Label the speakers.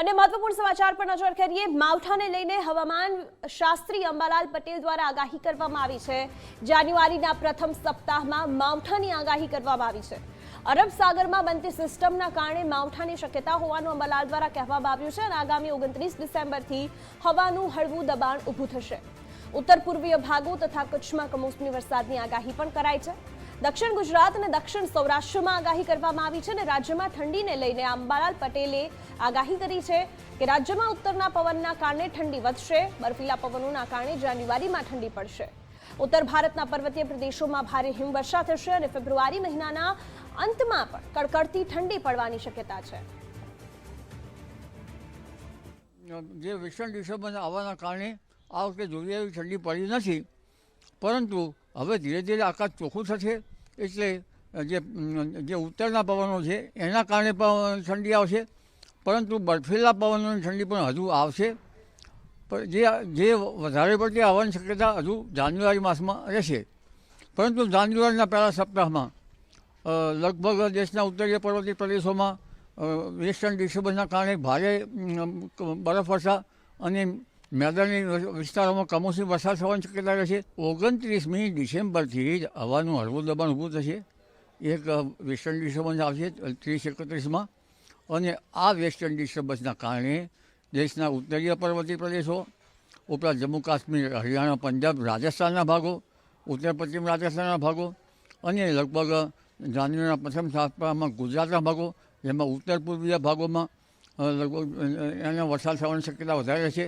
Speaker 1: અને મહત્વપૂર્ણ સમાચાર પર નજર કરીએ, માવઠાને લઈને હવામાન શાસ્ત્રી અંબાલાલ પટેલ દ્વારા આગાહી કરવામાં આવી છે. જાન્યુઆરીના પ્રથમ સપ્તાહમાં માવઠાની આગાહી કરવામાં આવી છે. અરબ સાગરમાં બનતી સિસ્ટમના કારણે માવઠાની શક્યતા હોવાનું અંબાલાલ દ્વારા કહેવામાં આવ્યું છે અને આગામી ઓગણત્રીસ ડિસેમ્બરથી હવાનું હળવું દબાણ ઊભું થશે. ઉત્તર પૂર્વીય ભાગો તથા કચ્છમાં કમોસમી વરસાદની આગાહી પણ કરાઈ છે. દક્ષિણ ગુજરાત અને દક્ષિણ સૌરાષ્ટ્રમાં આગાહી કરવામાં આવી છે અને રાજ્યમાં ઠંડીને લઈને અંબાલાલ પટેલે આગાહી કરી છે કે રાજ્યમાં ઉત્તરના પવનના કારણે ઠંડી વધશે, બર્ફીલા પવનોના કારણે જાન્યુઆરીમાં ઠંડી પડશે. ઉત્તર ભારતના પર્વતીય પ્રદેશોમાં ભારે હિમવર્ષા થશે અને ફેબ્રુઆરી મહિનાના અંતમાં પણ કડકડતી ઠંડી પડવાની શક્યતા છે.
Speaker 2: જે વેસ્ટર્ન ડિસ્ટર્બન્સ આવવાના કારણે આ વખતે જોઈએ એવી ઠંડી પડી નથી, પરંતુ હવે ધીરે ધીરે આકાશ ચોખ્ખું થશે. એટલે જે જે ઉત્તરના પવનો છે, એના કારણે પણ ઠંડી આવશે. પરંતુ બર્ફીલા પવનોની ઠંડી પણ હજુ આવશે. પણ જે જે વધારે પડતી આવવાની શક્યતા હજુ જાન્યુઆરી માસમાં રહેશે. પરંતુ જાન્યુઆરીના પહેલા સપ્તાહમાં લગભગ દેશના ઉત્તરીય પર્વતીય પ્રદેશોમાં વેસ્ટર્ન ડિસ્ટર્બન્સના કારણે ભારે બરફ વર્ષા અને મેદાની વિસ્તારોમાં કમોસમી વરસાદ થવાની શક્યતા રહેશે. ઓગણત્રીસમી ડિસેમ્બરથી જ હવાનું હળવું દબાણ ઊભું થશે. એક વેસ્ટર્ન ડિસ્ટર્બન્સ આવશે ત્રીસ એકત્રીસમાં. અને આ વેસ્ટર્ન ડિસ્ટર્બન્સના કારણે દેશના ઉત્તરીય પર્વતીય પ્રદેશો, ઉપરાંત જમ્મુ કાશ્મીર, હરિયાણા, પંજાબ, રાજસ્થાનના ભાગો, ઉત્તર પશ્ચિમ રાજસ્થાનના ભાગો અને લગભગ જાન્યુઆરીના પ્રથમ સપ્તાહમાં ગુજરાતના ભાગો, જેમાં ઉત્તર પૂર્વીય ભાગોમાં લગભગ એના વરસાદ થવાની શક્યતા વધારે છે